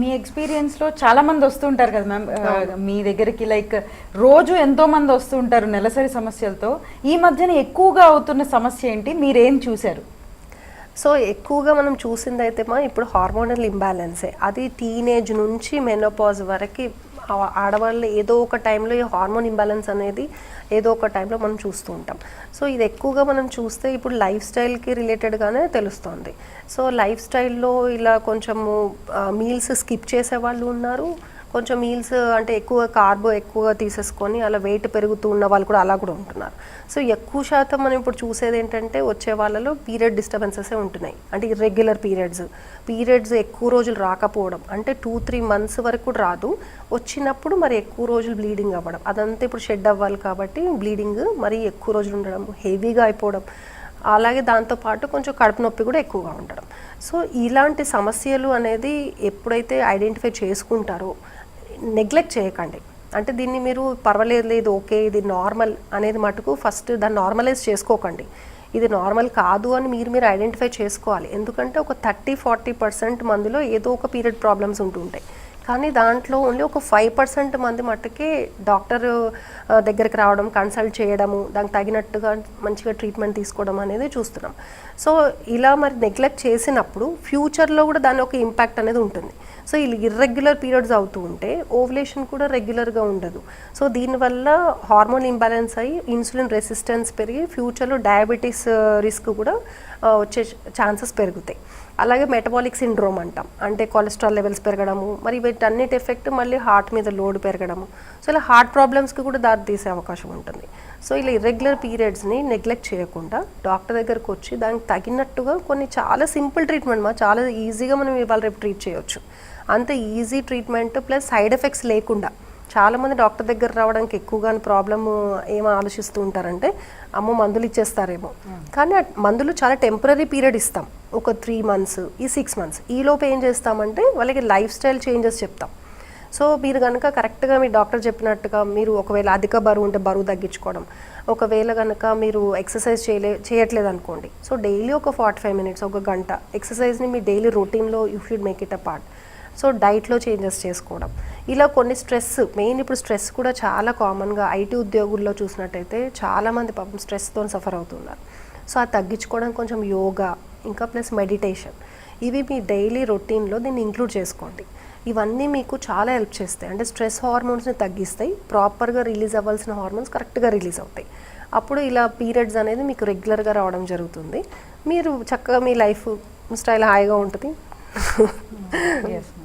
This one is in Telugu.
మీ ఎక్స్పీరియన్స్లో చాలా మంది వస్తుంటారు కదా మ్యామ్ మీ దగ్గరికి లైక్ రోజు ఎంతో మంది వస్తుంటారు నెలసరి సమస్యలతో. ఈ మధ్యన ఎక్కువగా అవుతున్న సమస్య ఏంటి? మీరేం చూశారు? సో ఎక్కువగా మనం చూసింది అయితే మా ఇప్పుడు హార్మోనల్ ఇంబ్యాలెన్సే అది టీనేజ్ నుంచి మెనోపాజ్ వరకు ఆడవాళ్ళు ఏదో ఒక టైంలో ఈ హార్మోన్ ఇంబ్యాలెన్స్ అనేది ఏదో ఒక టైంలో మనం చూస్తూ ఉంటాం. సో ఇది ఎక్కువగా మనం చూస్తే ఇప్పుడు లైఫ్ స్టైల్కి రిలేటెడ్గానే తెలుస్తుంది. సో లైఫ్ స్టైల్లో ఇలా కొంచెము మీల్స్ స్కిప్ చేసే వాళ్ళు ఉన్నారు. కొంచెం మీల్స్ అంటే ఎక్కువ కార్బో ఎక్కువగా తీసేసుకొని అలా వెయిట్ పెరుగుతూ ఉన్న వాళ్ళు కూడా అలా కూడా ఉంటున్నారు. సో ఎక్కువ శాతం మనం ఇప్పుడు చూసేది ఏంటంటే వచ్చే వాళ్ళలో పీరియడ్ డిస్టర్బెన్సెస్ ఉంటున్నాయి. అంటే ఇర్రెగ్యులర్ పీరియడ్స్ పీరియడ్స్ ఎక్కువ రోజులు రాకపోవడం. అంటే టూ త్రీ మంత్స్ వరకు కూడా రాదు. వచ్చినప్పుడు మరి ఎక్కువ రోజులు బ్లీడింగ్ అవ్వడం. అదంతా ఇప్పుడు షెడ్ అవ్వాలి కాబట్టి బ్లీడింగ్ మరి ఎక్కువ రోజులు ఉండడం హెవీగా అయిపోవడం. అలాగే దాంతోపాటు కొంచెం కడుపు నొప్పి కూడా ఎక్కువగా ఉండడం. సో ఇలాంటి సమస్యలు అనేది ఎప్పుడైతే ఐడెంటిఫై చేసుకుంటారో నెగ్లెక్ట్ చేయకండి. అంటే దీన్ని మీరు పర్వాలేదు లేదు ఓకే ఇది నార్మల్ అనేది మటుకు ఫస్ట్ దాన్ని నార్మలైజ్ చేసుకోకండి. ఇది నార్మల్ కాదు అని మీరు మీరు ఐడెంటిఫై చేసుకోవాలి. ఎందుకంటే ఒక థర్టీ ఫార్టీ పర్సెంట్ మందిలో ఏదో ఒక పీరియడ్ ప్రాబ్లమ్స్ ఉంటుంటాయి. కానీ దాంట్లో ఓన్లీ ఒక ఫైవ్ పర్సెంట్ మంది మట్టుకే డాక్టర్ దగ్గరికి రావడం కన్సల్ట్ చేయడము దానికి తగినట్టుగా మంచిగా ట్రీట్మెంట్ తీసుకోవడం అనేది చూస్తున్నాం. సో ఇలా మరి నెగ్లెక్ట్ చేసినప్పుడు ఫ్యూచర్లో కూడా దాని ఒక ఇంపాక్ట్ అనేది ఉంటుంది. సో ఇలా ఇర్రెగ్యులర్ పీరియడ్స్ అవుతూ ఉంటే ఓవులేషన్ కూడా రెగ్యులర్గా ఉండదు. సో దీనివల్ల హార్మోన్ ఇంబ్యాలెన్స్ అయ్యి ఇన్సులిన్ రెసిస్టెన్స్ పెరిగి ఫ్యూచర్లో డయాబెటీస్ రిస్క్ కూడా uh, వచ్చే ఛాన్సెస్ పెరుగుతాయి. అలాగే మెటబాలిక్ సిండ్రోమ్ అంటాం. అంటే కొలెస్ట్రాల్ లెవెల్స్ పెరగడము మరి వీటన్నిటి ఎఫెక్ట్ మళ్ళీ హార్ట్ మీద లోడ్ పెరగడము. సో ఇలా హార్ట్ ప్రాబ్లమ్స్కి కూడా దారి తీసే అవకాశం ఉంటుంది. సో ఇలా ఇర్రెగ్యులర్ పీరియడ్స్ని నెగ్లెక్ట్ చేయకుండా డాక్టర్ దగ్గరకు వచ్చి దానికి తగినట్టుగా కొన్ని చాలా సింపుల్ ట్రీట్మెంట్ మా చాలా ఈజీగా మనం ఇవాళ రేపు ట్రీట్ చేయొచ్చు. అంత easy treatment plus side effects లేకుండా చాలామంది డాక్టర్ దగ్గర రావడానికి ఎక్కువగా ప్రాబ్లమ్ ఏం ఆలోచిస్తూ ఉంటారంటే అమ్మో మందులు ఇచ్చేస్తారేమో. కానీ మందులు చాలా టెంపరీ పీరియడ్ ఇస్తాం. ఒక త్రీ మంత్స్ ఈ సిక్స్ మంత్స్ ఈలోపు ఏం చేస్తామంటే వాళ్ళకి లైఫ్ స్టైల్ చేంజెస్ చెప్తాం. సో మీరు కనుక కరెక్ట్గా మీ డాక్టర్ చెప్పినట్టుగా మీరు ఒకవేళ అధిక బరువు ఉంటే బరువు తగ్గించుకోవడం ఒకవేళ కనుక మీరు ఎక్సర్సైజ్ చేయలే చేయట్లేదు అనుకోండి సో డైలీ ఒక ఫార్టీ ఫైవ్ మినిట్స్ ఒక గంట ఎక్సర్సైజ్ని మీ డైలీ రొటీన్లో you should make it a part so డైట్లో చేంజెస్ చేసుకోవడం. ఇలా కొన్ని స్ట్రెస్ మెయిన్ ఇప్పుడు స్ట్రెస్ కూడా చాలా కామన్గా ఐటీ ఉద్యోగుల్లో చూసినట్టయితే చాలామంది పాపం స్ట్రెస్తో సఫర్ అవుతున్నారు. సో అది తగ్గించుకోవడం కొంచెం యోగా ఇంకా ప్లస్ మెడిటేషన్ ఇవి మీ డైలీ రొటీన్లో దీన్ని ఇంక్లూడ్ చేసుకోండి. ఇవన్నీ మీకు చాలా హెల్ప్ చేస్తాయి. అంటే స్ట్రెస్ హార్మోన్స్ని తగ్గిస్తాయి. ప్రాపర్గా రిలీజ్ అవ్వాల్సిన హార్మోన్స్ కరెక్ట్గా రిలీజ్ అవుతాయి. అప్పుడు ఇలా పీరియడ్స్ అనేది మీకు రెగ్యులర్గా రావడం జరుగుతుంది. మీరు చక్కగా మీ లైఫ్ స్టైల్ హాయిగా ఉంటుంది. ఎస్